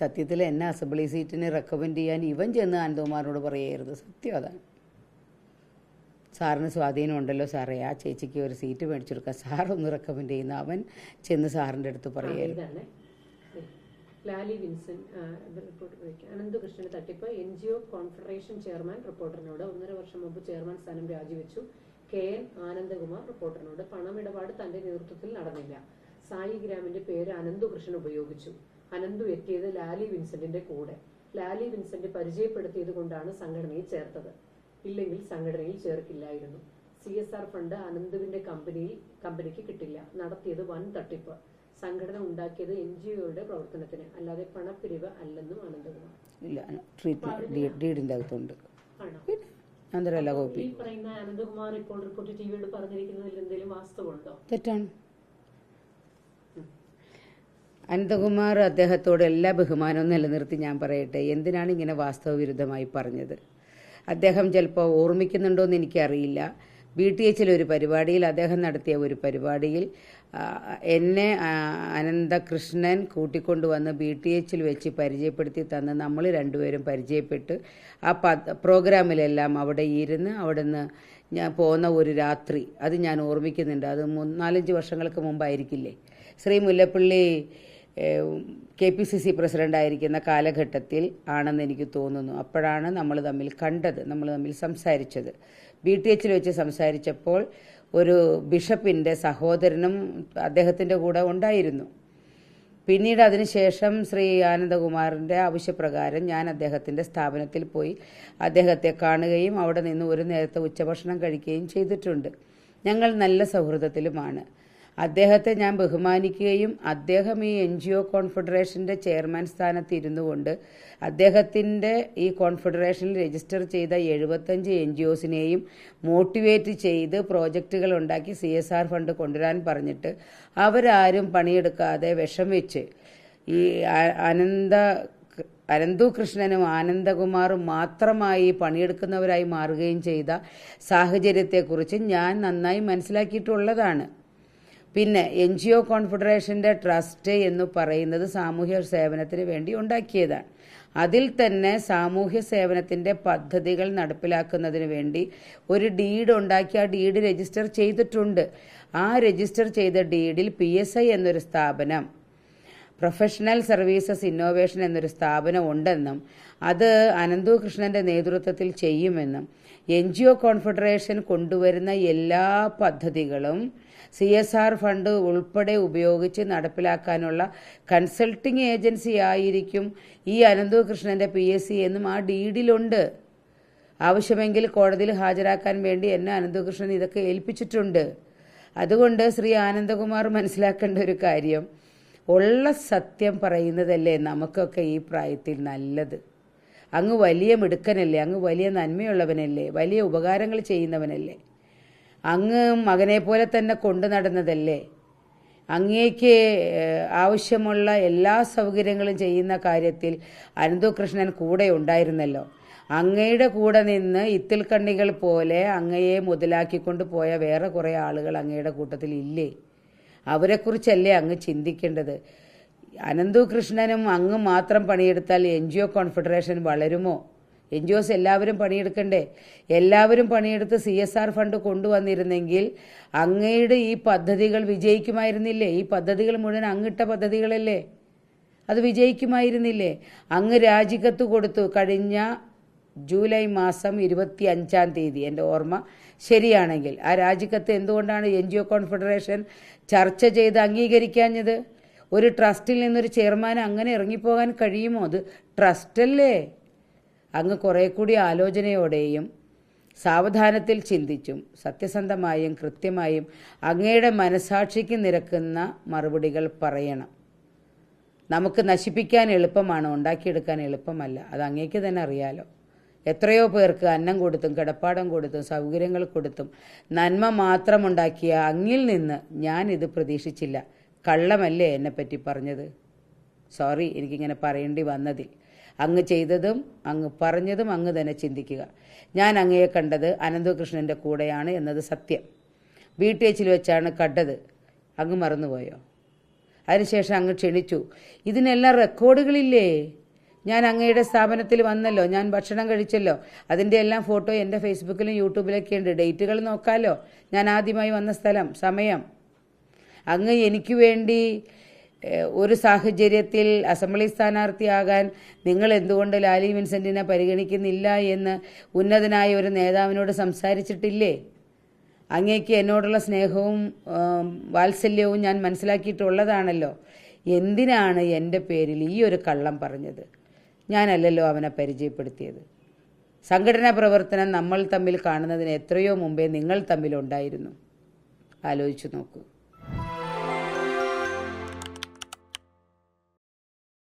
സത്യത്തിൽ എന്നെ അസംബ്ലി സീറ്റിന് റെക്കമെൻഡ് ചെയ്യാൻ ഇവൻ ചെന്ന് അനന്തകുമാറിനോട് പറയായിരുന്നു സത്യം അതാണ്. സാറിന് സ്വാധീനം ഉണ്ടല്ലോ സാറേ. ആ ചേച്ചിക്ക് ഒരു സീറ്റ് മേടിച്ചു കൊടുക്കാം സാറൊന്ന് റെക്കമെൻഡ് ചെയ്യുന്ന അവൻ ചെന്ന് സാറിന്റെ അടുത്ത് പറയായിരുന്നു ലാലി വിൻസൻ റിപ്പോർട്ട് വയ്ക്കാം. അനന്തകൃഷ്ണന് തട്ടിപ്പ്. N G O confederation chairman റിപ്പോർട്ടറിനോട് ഒന്നര വർഷം മുമ്പ് ചെയർമാൻ സ്ഥാനം രാജിവെച്ചു. കെ എൻ ആനന്ദകുമാർ റിപ്പോർട്ടറിനോട് പണമിടപാട് തന്റെ നേതൃത്വത്തിൽ നടന്നില്ല. സായി ഗ്രാമിന്റെ പേര് അനന്തകൃഷ്ണൻ ഉപയോഗിച്ചു. അനന്തു എത്തിയത് ലാലി വിൻസെന്റിന്റെ കൂടെ. ലാലി വിൻസെന്റ് പരിചയപ്പെടുത്തിയത് കൊണ്ടാണ് സംഘടനയിൽ ചേർത്തത്. ഇല്ലെങ്കിൽ സംഘടനയിൽ ചേർക്കില്ലായിരുന്നു. സി എസ് ആർ ഫണ്ട് അനന്തുവിന്റെ കമ്പനിയിൽ കമ്പനിക്ക് കിട്ടില്ല. നടത്തിയത് വൻ തട്ടിപ്പ്. സംഘടന ഉണ്ടാക്കിയത് എൻ ജി ഒയുടെ പ്രവർത്തനത്തിന്. അല്ലാതെ പണപ്പിരിവ് അല്ലെന്നും അനന്തകുമാർ. ഇല്ല ഡീഡിന്റെ അകത്തുണ്ട്. ഈ പറയുന്ന അനന്തകുമാർ ഇപ്പോൾ റിപ്പോർട്ട് ടിവിയോട് പറഞ്ഞിരിക്കുന്നതിൽ എന്തെങ്കിലും വാസ്തവമുണ്ടോ? തെറ്റാണ്. അനന്തകുമാർ അദ്ദേഹത്തോട് എല്ലാ ബഹുമാനവും നിലനിർത്തി ഞാൻ പറയട്ടെ എന്തിനാണ് ഇങ്ങനെ വാസ്തവവിരുദ്ധമായി പറഞ്ഞത്? അദ്ദേഹം ചിലപ്പോൾ ഓർമ്മിക്കുന്നുണ്ടോ എന്ന് എനിക്കറിയില്ല. ബി ടി എച്ചിലെ ഒരു പരിപാടിയിൽ അദ്ദേഹം നടത്തിയ ഒരു പരിപാടിയിൽ എന്നെ അനന്തകൃഷ്ണൻ കൂട്ടിക്കൊണ്ടുവന്ന് ബി ടി എച്ചിൽ വെച്ച് പരിചയപ്പെടുത്തി തന്ന് നമ്മൾ രണ്ടുപേരും പരിചയപ്പെട്ട്. ആ പ പ്രോഗ്രാമിലെല്ലാം അവിടെ ഇരുന്ന് അവിടുന്ന് ഞാൻ പോകുന്ന ഒരു രാത്രി അത് ഞാൻ ഓർമ്മിക്കുന്നുണ്ട്. അത് നാലഞ്ച് വർഷങ്ങൾക്ക് മുമ്പായിരിക്കില്ലേ? Shri Mullappally K P C C പ്രസിഡന്റായിരിക്കുന്ന കാലഘട്ടത്തിൽ ആണെന്ന് എനിക്ക് തോന്നുന്നു. അപ്പോഴാണ് നമ്മൾ തമ്മിൽ കണ്ടത് നമ്മൾ തമ്മിൽ സംസാരിച്ചത്. ബി ടി എച്ചിൽ വെച്ച് സംസാരിച്ചപ്പോൾ ഒരു ബിഷപ്പിന്റെ സഹോദരനും അദ്ദേഹത്തിന്റെ കൂടെ ഉണ്ടായിരുന്നു. പിന്നീട് അതിനുശേഷം ശ്രീ ആനന്ദകുമാറിന്റെ ആവശ്യപ്രകാരം ഞാൻ അദ്ദേഹത്തിന്റെ സ്ഥാപനത്തിൽ പോയി അദ്ദേഹത്തെ കാണുകയും അവിടെ നിന്ന് ഒരു നേരത്തെ ഉച്ചഭക്ഷണം കഴിക്കുകയും ചെയ്തിട്ടുണ്ട്. ഞങ്ങൾ നല്ല സൗഹൃദത്തിലുമാണ്. അദ്ദേഹത്തെ ഞാൻ ബഹുമാനിക്കുകയും അദ്ദേഹം ഈ എൻ ജി ഒ കോൺഫെഡറേഷന്റെ ചെയർമാൻ സ്ഥാനത്ത് ഇരുന്നു കൊണ്ട് അദ്ദേഹത്തിന്റെ ഈ കോൺഫെഡറേഷനിൽ രജിസ്റ്റർ ചെയ്ത എഴുപത്തഞ്ച് എൻ ജി ഒസിനെയും മോട്ടിവേറ്റ് ചെയ്ത് പ്രോജക്റ്റുകൾ ഉണ്ടാക്കി സി എസ് ആർ ഫണ്ട് കൊണ്ടുവരാൻ പറഞ്ഞിട്ട് അവരാരും പണിയെടുക്കാതെ വിഷം വെച്ച് ഈ അനന്ത അനന്തു കൃഷ്ണനും ആനന്ദകുമാറും മാത്രമായി പണിയെടുക്കുന്നവരായി മാറുകയും ചെയ്ത സാഹചര്യത്തെക്കുറിച്ച് ഞാൻ നന്നായി മനസ്സിലാക്കിയിട്ടുള്ളതാണ്. പിന്നെ എൻ ജി ഒ കോൺഫെഡറേഷന്റെ ട്രസ്റ്റ് എന്ന് പറയുന്നത് സാമൂഹ്യ സേവനത്തിന് വേണ്ടി ഉണ്ടാക്കിയതാണ്. അതിൽ തന്നെ സാമൂഹ്യ സേവനത്തിന്റെ പദ്ധതികൾ നടപ്പിലാക്കുന്നതിന് വേണ്ടി ഒരു ഡീഡ് ഉണ്ടാക്കി ആ ഡീഡ് രജിസ്റ്റർ ചെയ്തിട്ടുണ്ട്. ആ രജിസ്റ്റർ ചെയ്ത ഡീഡിൽ പി എന്നൊരു സ്ഥാപനം പ്രൊഫഷണൽ സർവീസസ് ഇന്നോവേഷൻ എന്നൊരു സ്ഥാപനം ഉണ്ടെന്നും അത് അനന്തു കൃഷ്ണന്റെ നേതൃത്വത്തിൽ ചെയ്യുമെന്നും എൻ ജി ഒ കോൺഫെഡറേഷൻ കൊണ്ടുവരുന്ന എല്ലാ പദ്ധതികളും സി എസ് ആർ ഫണ്ട് ഉൾപ്പെടെ ഉപയോഗിച്ച് നടപ്പിലാക്കാനുള്ള കൺസൾട്ടിംഗ് ഏജൻസി ആയിരിക്കും ഈ അനന്തു കൃഷ്ണന്റെ പി എസ് സി എന്നും ആ ഡീഡിലുണ്ട്. ആവശ്യമെങ്കിൽ കോടതിയിൽ ഹാജരാക്കാൻ വേണ്ടി എന്നെ അനന്തകൃഷ്ണൻ ഇതൊക്കെ ഏൽപ്പിച്ചിട്ടുണ്ട്. അതുകൊണ്ട് ശ്രീ ആനന്ദകുമാർ മനസ്സിലാക്കേണ്ട ഒരു കാര്യം ഉള്ള സത്യം പറയുന്നതല്ലേ നമുക്കൊക്കെ ഈ പ്രായത്തിൽ നല്ലത്. അങ്ങ് വലിയ മിടുക്കനല്ലേ അങ്ങ് വലിയ നന്മയുള്ളവനല്ലേ വലിയ ഉപകാരങ്ങൾ ചെയ്യുന്നവനല്ലേ. അങ്ങ് മകനെ പോലെ തന്നെ കൊണ്ടു നടന്നതല്ലേ. അങ്ങേക്ക് ആവശ്യമുള്ള എല്ലാ സൗകര്യങ്ങളും ചെയ്യുന്ന കാര്യത്തിൽ അനന്തകൃഷ്ണൻ കൂടെ ഉണ്ടായിരുന്നല്ലോ. അങ്ങയുടെ കൂടെ നിന്ന് ഇത്തിൽക്കണ്ണികൾ പോലെ അങ്ങയെ മുതലാക്കിക്കൊണ്ട് പോയ വേറെ കുറേ ആളുകൾ അങ്ങയുടെ കൂട്ടത്തിൽ ഇല്ലേ? അവരെക്കുറിച്ചല്ലേ അങ്ങ് ചിന്തിക്കേണ്ടത്? അനന്തു കൃഷ്ണനും അങ്ങ് മാത്രം പണിയെടുത്താൽ എൻ ജി ഒ കോൺഫെഡറേഷൻ വളരുമോ? എൻ ജി ഒസ് എല്ലാവരും പണിയെടുക്കണ്ടേ? എല്ലാവരും പണിയെടുത്ത് സി എസ് ആർ ഫണ്ട് കൊണ്ടുവന്നിരുന്നെങ്കിൽ അങ്ങയുടെ ഈ പദ്ധതികൾ വിജയിക്കുമായിരുന്നില്ലേ? ഈ പദ്ധതികൾ മുഴുവൻ അങ്ങിട്ട പദ്ധതികളല്ലേ? അത് വിജയിക്കുമായിരുന്നില്ലേ? അങ്ങ് രാജിക്കത്ത് കൊടുത്തു കഴിഞ്ഞ ജൂലൈ മാസം ഇരുപത്തി അഞ്ചാം തീയതി. എന്റെ ഓർമ്മ ശരിയാണെങ്കിൽ. ആ രാജിക്കത്ത് എന്തുകൊണ്ടാണ് എൻ ജി ഒ കോൺഫെഡറേഷൻ ചർച്ച ചെയ്ത് അംഗീകരിക്കാഞ്ഞത്? ഒരു ട്രസ്റ്റിൽ നിന്നൊരു ചെയർമാൻ അങ്ങനെ ഇറങ്ങിപ്പോകാൻ കഴിയുമോ? അത് ട്രസ്റ്റല്ലേ? അങ്ങ് കുറെ കൂടി ആലോചനയോടെയും സാവധാനത്തിൽ ചിന്തിച്ചും സത്യസന്ധമായും കൃത്യമായും അങ്ങയുടെ മനസാക്ഷിക്ക് നിരക്കുന്ന മറുപടികൾ പറയണം. നമുക്ക് നശിപ്പിക്കാൻ എളുപ്പമാണ്? ഉണ്ടാക്കിയെടുക്കാൻ എളുപ്പമല്ല. അത് അങ്ങേക്ക് തന്നെ അറിയാലോ. എത്രയോ പേർക്ക് അന്നം കൊടുത്തും കിടപ്പാടം കൊടുത്തും സൗകര്യങ്ങൾ കൊടുത്തും നന്മ മാത്രമുണ്ടാക്കിയ അങ്ങിൽ നിന്ന് ഞാൻ ഇത് പ്രതീക്ഷിച്ചില്ല. കള്ളമല്ലേ എന്നെപ്പറ്റി പറഞ്ഞത്? സോറി എനിക്കിങ്ങനെ പറയേണ്ടി വന്നതിൽ. അങ്ങ് ചെയ്തതും അങ്ങ് പറഞ്ഞതും അങ്ങ് തന്നെ ചിന്തിക്കുക. ഞാൻ അങ്ങയെ കണ്ടത് അനന്തകൃഷ്ണന്റെ കൂടെയാണ് എന്നത് സത്യം. ബി ടി എച്ചിൽ വെച്ചാണ് കണ്ടത്. അങ്ങ് മറന്നുപോയോ? അതിനുശേഷം അങ്ങ് ക്ഷണിച്ചു. ഇതിനെല്ലാം റെക്കോർഡുകളില്ലേ ഞാൻ അങ്ങയുടെ സ്ഥാപനത്തിൽ വന്നല്ലോ ഞാൻ ഭക്ഷണം കഴിച്ചല്ലോ. അതിന്റെ എല്ലാം ഫോട്ടോ എന്റെ ഫേസ്ബുക്കിലും യൂട്യൂബിലൊക്കെ ഉണ്ട് ഡേറ്റുകൾ നോക്കാമല്ലോ ഞാൻ ആദ്യമായി വന്ന സ്ഥലം സമയം. അങ്ങ് എനിക്ക് വേണ്ടി ഒരു സാഹചര്യത്തിൽ അസംബ്ലി സ്ഥാനാർത്ഥിയാകാൻ നിങ്ങൾ എന്തുകൊണ്ട് ലാലി വിൻസെന്റിനെ പരിഗണിക്കുന്നില്ല എന്ന് ഉന്നതനായ ഒരു നേതാവിനോട് സംസാരിച്ചിട്ടില്ലേ? അങ്ങേക്ക് എന്നോടുള്ള സ്നേഹവും വാത്സല്യവും ഞാൻ മനസ്സിലാക്കിയിട്ടുള്ളതാണല്ലോ. എന്തിനാണ് എന്റെ പേരിൽ ഈ ഒരു കള്ളം പറഞ്ഞത്? ഞാനല്ലല്ലോ അവനെ പരിചയപ്പെടുത്തിയത്. സംഘടനാ പ്രവർത്തനം നമ്മൾ തമ്മിൽ കാണുന്നതിന് എത്രയോ മുമ്പേ നിങ്ങൾ തമ്മിലുണ്ടായിരുന്നു ആലോചിച്ചു നോക്കൂ.